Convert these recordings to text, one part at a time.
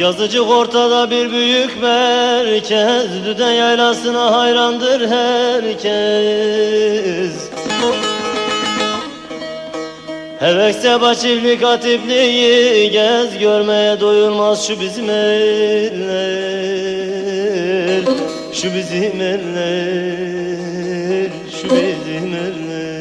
Yazıcık ortada bir büyük merkez Düden yaylasına hayrandır herkes. Hevekse başivlik atipliği gez Görmeye doyulmaz şu bizim eller. Şu bizim eller Şu bizim eller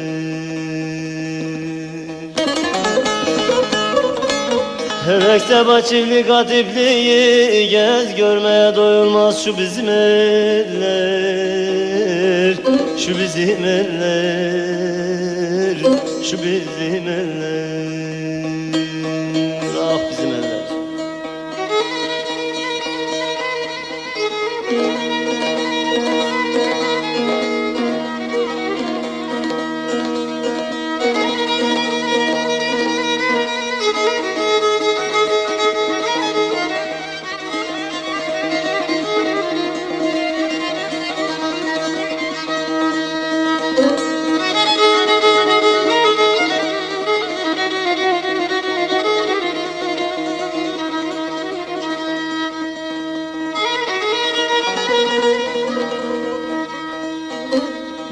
Hevekse başivlik atipliği gez Görmeye doyulmaz şu bizim eller. Şu bizim eller Şu bizim eller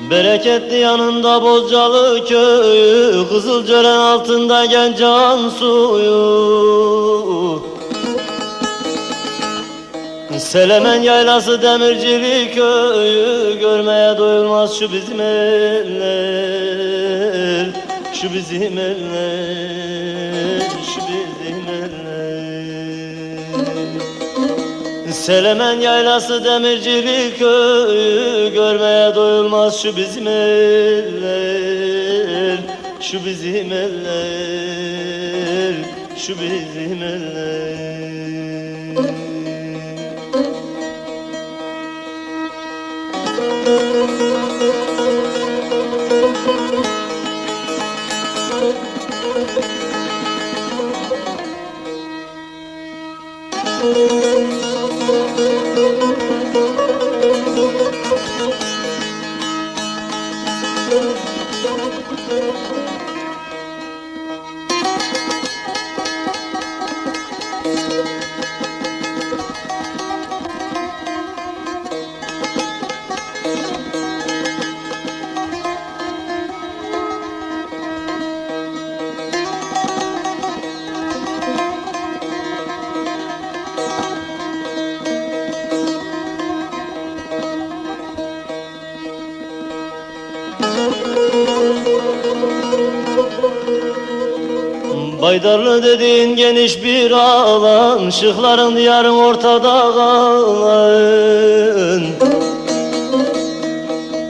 Bereketli yanında Bozcalı köyü Kızılcören altında Gencan suyu. Selemen yaylası demircili köyü Görmeye doyulmaz şu bizim eller. Şu bizim eller Şu bizim eller Selemen yaylası demircili köyü Görmeye doyulmaz şu bizim eller Şu bizim eller Şu bizim eller Müzik Baydarlı dediğin geniş bir alan Şıkların diyarın ortada kalan.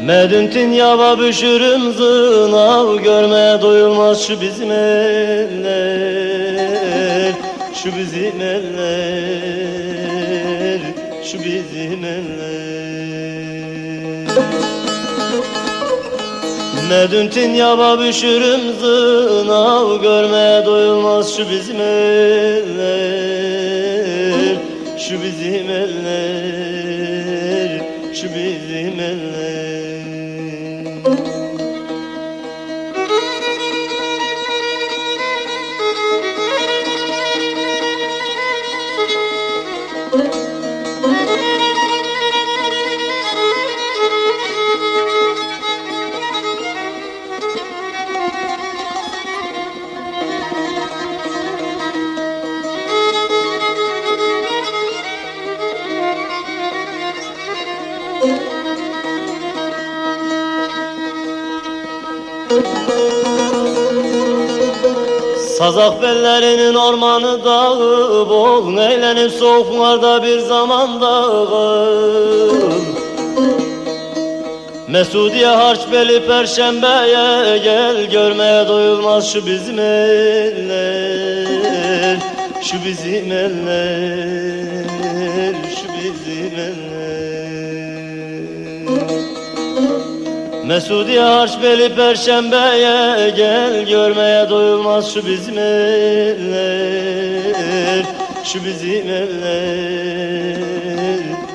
Medüntin yava büşürüm zınav Görmeye doyulmaz şu bizim eller. Şu bizim eller Şu bizim eller Medüntin yaba büşürüm zınav Görmeye doyulmaz şu bizim eller. Şu bizim eller Şu bizim eller Sazak bellerinin ormanı dağı Boğun eğlenip soğuklarda bir zaman dağı. Mesudiye Harçbeli Perşembe'ye gel Görmeye doyulmaz şu bizim eller. Şu bizim eller Şu bizim eller. Mesudiye Harçbeli Perşembe'ye gel Görmeye doyulmaz şu bizim eller. Şu bizim eller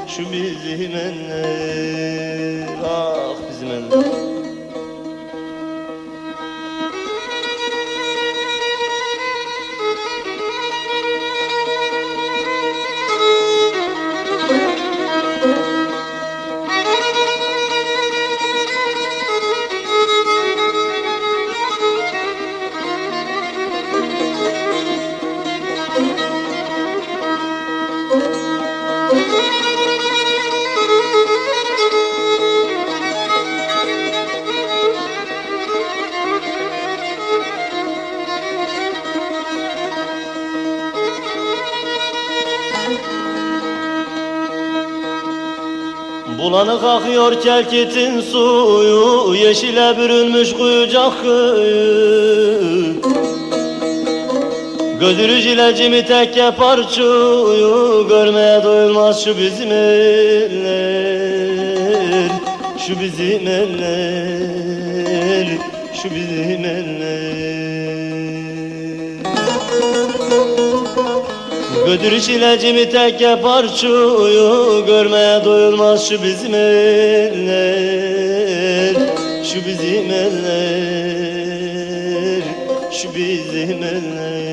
Şu bizim eller. Ah bizim eller Bulanık akıyor kelkitin suyu Yeşile bürünmüş kuyucak kıyı Gödürüc ile cimi tekke parçuyu Görmeye doyulmaz şu bizim eller. Şu bizim eller Şu bizim eller Götür çilecimi tekke parçuyu Görmeye doyulmaz şu bizim eller. Şu bizim eller Şu bizim eller